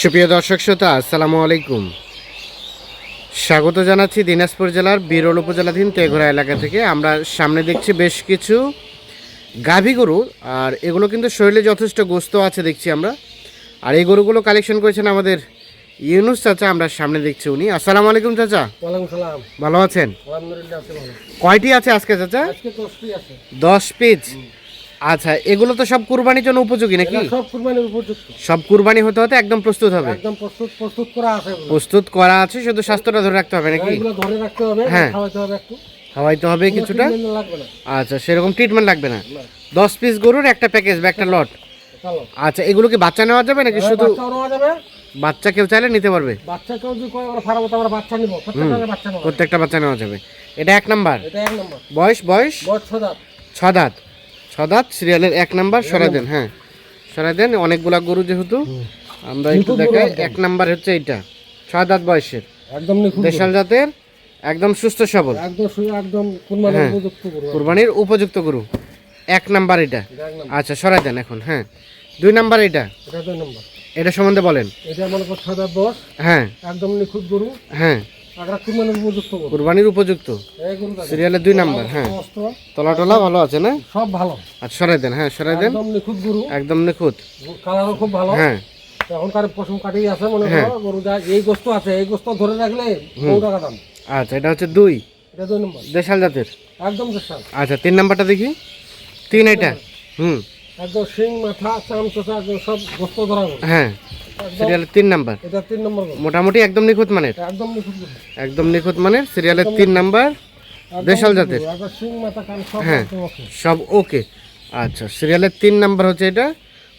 সুপ্রিয় দর্শক শ্রোতা আসসালামু আলাইকুম। স্বাগত জানাচ্ছি দিনাজপুর জেলার বিরল উপজেলাধীন তেঘরা এলাকা থেকে। আমরা সামনে দেখছি বেশ কিছু গাভী গরু আর এগুলো কিন্তু শরীরে যথেষ্ট গোস্ত আছে দেখছি আমরা। আর এই গরুগুলো কালেকশন করেছেন আমাদের ইউনুস চাচা আমরা সামনে দেখছি উনি। আসসালামু আলাইকুম চাচা। ভালো আছেন? কয়টি আছে আজকে চাচা? দশ পিস আচ্ছা এগুলো তো সব কুরবানির জন্য উপযোগী নাকি? সব কুরবানির উপযুক্ত সব কুরবানি হতে হতে একদম প্রস্তুত হবে? একদম প্রস্তুত প্রস্তুত করা আছে প্রস্তুত করা আছে শুধু স্বাস্থ্যটা ধরে রাখতে হবে নাকি? এগুলো ধরে রাখতে হবে হ্যাঁ। খাওয়াতে হবে একটু। খাওয়াইতে হবে কিছুটা? আচ্ছা সেরকম ট্রিটমেন্ট লাগবে না। দশ পিস গরুর একটা প্যাকেজ বা একটা লট আচ্ছা এগুলো কি বাচ্চা নেওয়া যাবে নাকি শুধু বাচ্চা কেউ চাইলে নিতে পারবে? বাচ্চা কেউ যদি কয় আমরা ফারাবো আমরা বাচ্চা নিবো। প্রত্যেকটা বাচ্চা নেওয়া যাবে। এটা এক নাম্বার? এটা এক নম্বর। বয়স বয়স? বয়স ছদাত ছ দাঁত ছ দাঁত সিরিয়ালের এক নাম্বার সরাই দেন হ্যাঁ। সরাই দেন অনেকগুলা গরু যেহেতু আমরা একটু দেখাই এক নাম্বার হচ্ছে এইটা ছ দাঁত বয়সের। একদম দেশাল জাতের একদম সুস্থ সবল। একদম শুয়ে একদম কুরবানির হ্যাঁ। উপযুক্ত কুরবানির উপযুক্ত গরু। এক নাম্বার এটা। আচ্ছা সরাই দেন এখন হ্যাঁ। দুই নাম্বার এটা। এটা দুই নম্বর। এটা সম্বন্ধে বলেন। এটা মনে কর ছদাত বয়স। হ্যাঁ। একদম নিখুঁত গরু। হ্যাঁ। কুরবানির উপযুক্ত? গরু গরু। সিরিয়ালের দুই নাম্বার হ্যাঁ। তলা টলা ভালো আছে না? সব ভালো। আচ্ছা সরাই দেন হ্যাঁ সরাই দেন। নিখুঁত গরু। একদম নিখুঁত। কালারও খুব ভালো। হ্যাঁ। এখনকার পশম কাটি আছে মনে করো গরু যা এই গোস্ত আছে এই গোস্ত ধরে রাখলে বহু টাকা দাম। আচ্ছা এটা হচ্ছে দুই। এটা দুই নম্বর। দেশাল জাতের? একদম দেশাল। আচ্ছা তিন নাম্বারটা দেখি। তিন এটা? হুম। একদম শিং মাথা চাম চোষা একদম সব গোস্ত ধরা হ্যাঁ। সিরিয়ালের তিন নাম্বার? এটা তিন নম্বর মোটামুটি একদম নিখুঁত মানের? একদম নিখুঁত একদম নিখুঁত মানের? সিরিয়ালের তিন নাম্বার দেশাল জাতের। সব হ্যাঁ। সব ওকে। আচ্ছা সিরিয়ালের তিন নাম্বার হচ্ছে এটা।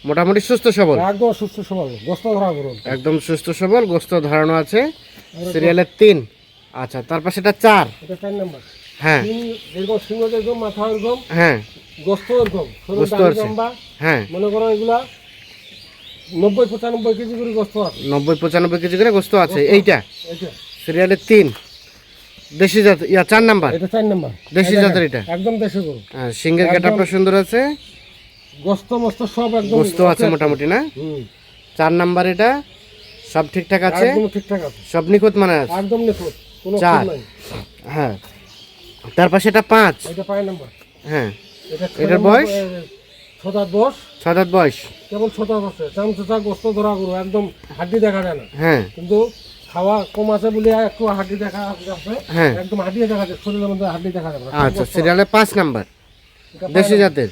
মোটামুটি সুস্থ সবল? একদম সুস্থ সবল। গোস্ত ধরা একদম সুস্থ সবল গোস্ত ধারণা আছে। সিরিয়ালের তিন। আচ্ছা তারপর সেটা চার। এটা চার নম্বর। হ্যাঁ। শিং সিংহ মাথা এরকম হ্যাঁ। গোস্ত এরকম হ্যাঁ। মনে করো এগুলা নব্বই পঁচানব্বই কেজি করে গোস্ত আছে। নব্বই পঁচানব্বই কেজি করে গোস্ত আছে। এইটা? সিরিয়ালের তিন। দেশি জাত ইয়া চার নাম্বার? এটা চার নম্বর। দেশি জাতের এটা? একদম দেশি গরু। হ্যাঁ, গেটআপটা সুন্দর আছে? গোস্ত মস্ত সব একদম গোস্ত আছে মোটামুটি না? চার নাম্বার এটা? সব ঠিকঠাক আছে? একদম ঠিকঠাক আছে। সব নিখুঁত মানে আছে? একদম নিখুঁত। কোনো চার। হ্যাঁ। তারপর সেটা পাঁচ। এটা পাঁচ নম্বর। হ্যাঁ। এটা এটার বয়স? বয়স কেবল ছটা আছে। চাম চোচা গোস্ত ধরা গরু একদম হাড্ডি দেখা যায় না। হ্যাঁ। কিন্তু খাওয়া কম আছে বলে একটু হাড্ডি দেখা আছে। হ্যাঁ। একদম হাড্ডি দেখা যায় শরীরের মধ্যে হাড্ডি দেখা যাবে আচ্ছা সিরিয়ালের পাঁচ নাম্বার। দেশি জাতের।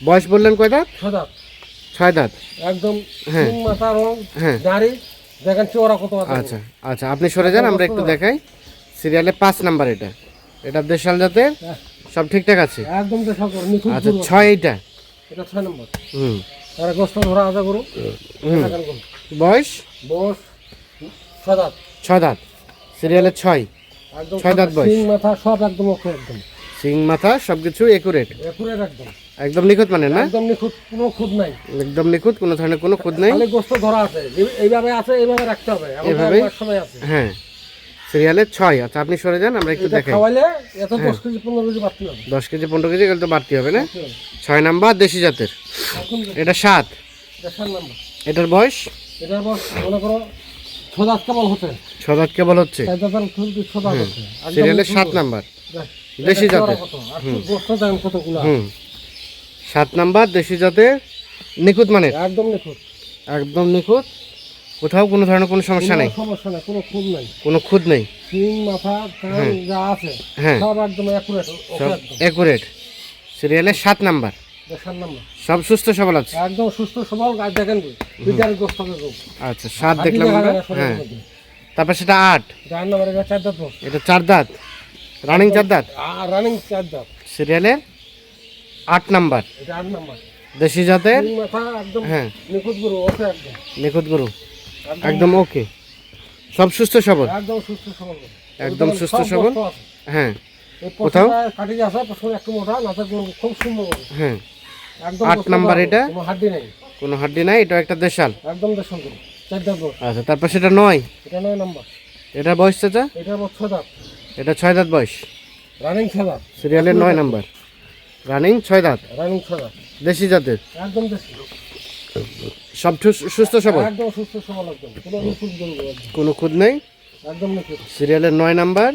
বয়স বললেন কয় দাঁত? ছয় দাঁত। একদম হ্যাঁ। সিং মাথা রং হ্যাঁ। দাড়ি দেখেন চোরা কত আচ্ছা আচ্ছা আপনি সরে যান আমরা একটু দেখাই। সিরিয়ালে পাঁচ নাম্বার এটা। এটা দেশাল জাতের। হ্যাঁ, সব ঠিকঠাক আছে? একদম আচ্ছা। ছয় এইটা। এটা ছয় নম্বর। হুম। আর গোস্ত ধরা আছে গরু হুম। বয়স? ছয় দাঁত। সিরিয়ালের ছয়। একদম ছয় দাঁত বয়স। সিং মাথা সব একদম ওকে একদম। সিং মাথা সবকিছু একুরেট একুরেট একদম। একদম নিখুঁত মানে না? একদম নিখুঁত কোনো নাই। একদম নিখুঁত কোনো ধরনের কোনো খুদ নেই? গোস্ত ধরা আছে। এইভাবে আছে এইভাবে রাখতে হবে। সময় আছে। হ্যাঁ। সিরিয়ালের ছয় আচ্ছা আপনি সরে যান আমরা একটু দেখাই দশ কেজি পনেরো কেজি বাড়তে হবে। দশ কেজি পনেরো কেজি তো বাড়তি হবে না? ছয় নাম্বার দেশি জাতের। এটা সাত। এটার বয়স? এটার পর মনে করো ছদাত কেবল হচ্ছে। কেবল সিরিয়ালের সাত নাম্বার। দেশি জাতের। হুম। সাত নাম্বার দেশি জাতের নিখুঁত মানের? একদম নিখুঁত। একদম নিখুঁত? কোথাও কোনো ধরনের কোনো সমস্যা নেই? কোনো সমস্যা নাই কোনো খুব নাই। কোনো খুদ নেই? সিং মাথা কান যা আছে হ্যাঁ। সব একদম অ্যাকুরেট সব একুরেট সিরিয়ালের সাত নাম্বার। সব সুস্থ সবল আছে? একদম সুস্থ সবল গাছ দেখেন গোস্ত আচ্ছা সাত দেখলাম হ্যাঁ। তারপর সেটা আট। যার নাম্বার এটা চার দাঁত এটা চার দাঁত। রানিং চার দাঁত? রানিং চার দাঁত। সিরিয়ালের আট নাম্বার। এটা আট নাম্বার। দেশি জাতের? মাথা একদম হ্যাঁ। নিখুঁত গরু নিখুঁত গরু। একদম ওকে সব সুস্থ সবল? একদম সুস্থ সবল। একদম সুস্থ সবল? হ্যাঁ। কোথাও? পশমটা কাটি আছে পশম একটু মোটা নাচের খুব সুন্দর হ্যাঁ। একদম আট নাম্বার এটা? কোনো হাড্ডি নেই। কোনো হাড্ডি নাই এটা একটা দেশাল। একদম বস। আচ্ছা তারপর সেটা নয়? এটা নয় নাম্বার। এটা বয়স চাচা? এটা ছয় দাঁত। এটা ছয় দাঁত বয়স। রানিং ছয় দাঁত সিরিয়ালের নয় নাম্বার। রানিং ছয় দাঁত। রানিং ছয় দাঁত দেশি জাতের। একদম দেশি। সব সুস্থ সবল? একদম সুস্থ সবল একদম। কোনো খুদ নেই একদম সিরিয়ালের নয় নাম্বার।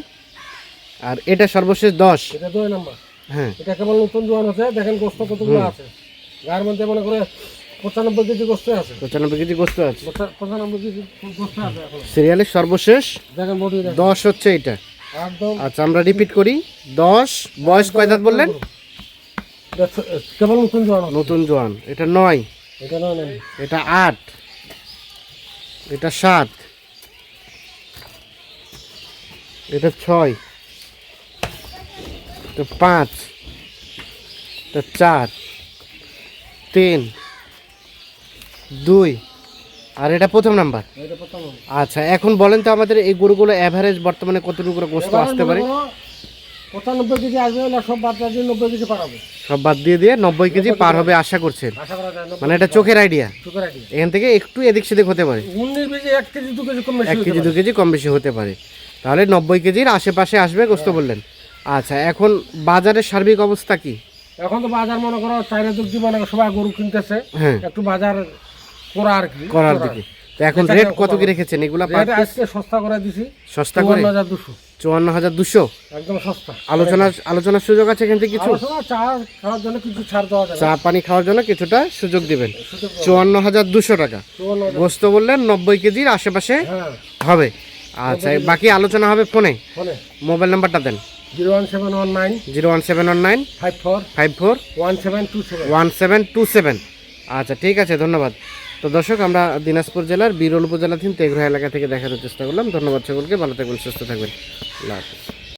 আর এটা সর্বশেষ দশ। এটা নাম্বার। হ্যাঁ। এটা কেবল নতুন জোয়ান আছে দেখেন গোস্ত কতগুলো আছে। গায়ের মধ্যে মনে করে পঁচানব্বই কেজি গোস্ত আছে। পঁচানব্বই কেজি গোস্ত আছে। পঁচানব্বই কেজি গোস্ত আছে সিরিয়ালের সর্বশেষ দেখেন বডি দশ হচ্ছে এটা। একদম। আচ্ছা আমরা রিপিট করি। দশ বয়স কয় দাঁত বললেন? কেবল নতুন জোয়ান নতুন জোয়ান। এটা নয়। এটা আট। এটা সাত। এটা ছয়। এটা পাঁচ। এটা চার। তিন। দুই। আর এটা প্রথম নাম্বার। আচ্ছা এখন বলেন তো আমাদের এই গরুগুলো অ্যাভারেজ বর্তমানে কতটুকু করে গোস্ত আসতে পারে? পঁচানব্বই কেজি আসবে না সব বাদ দিয়ে নব্বই কেজি পাঠাবো সব বাদ দিয়ে দিয়ে নব্বই কেজি পার হবে আশা করছেন। আশা করা যায় মানে এটা চোখের আইডিয়া সুগার আইডি এখান থেকে একটু এদিক সেদিক হতে পারে। উনিশ কেজি এক কেজি দু কেজি কম বেশি এক হতে কেজি পারে। দু কেজি কম বেশি হতে পারে। তাহলে নব্বই কেজির আশেপাশে আসবে গোস্ত বললেন। আচ্ছা এখন বাজারের সার্বিক অবস্থা কি? এখন তো বাজার মনে করো চাইনা যুগ মনে করো সবাই গরু কিনতেছে। হ্যাঁ। একটু বাজার করা আর কি করার দিকে। তো এখন রেট কত কি রেখেছেন? এগুলা পার আজকে সস্তা করে দিছি সস্তা করে? চুয়ান্ন হাজার দুশো। চুয়ান্ন হাজার দুশো? একদম সস্তা। আলোচনার আলোচনার সুযোগ আছে এখান থেকে কিছু? চা খাওয়ার জন্য কিছু ছাড় দেওয়া যাবে। চা পানি খাওয়ার জন্য কিছুটা সুযোগ দিবেন। চুয়ান্ন হাজার দুশো টাকা। গোস্ত বললেন নব্বই কেজির আশেপাশে হ্যাঁ। হবে। আচ্ছা বাকি আলোচনা হবে ফোনে? ফোনে। মোবাইল নাম্বারটা দেন। Zero one seven one nine. Zero one seven one nine. Five four. Five four. One seven two seven. One seven two seven. আচ্ছা ঠিক আছে ধন্যবাদ। তো দর্শক, আমরা দিনাজপুর জেলার বিরল উপজেলাধীন তেঘরা এলাকা থেকে দেখানোর চেষ্টা করলাম। ধন্যবাদ সকলকে, ভালো থাকবেন, সুস্থ থাকবেন। আল্লাহ হাফিজ।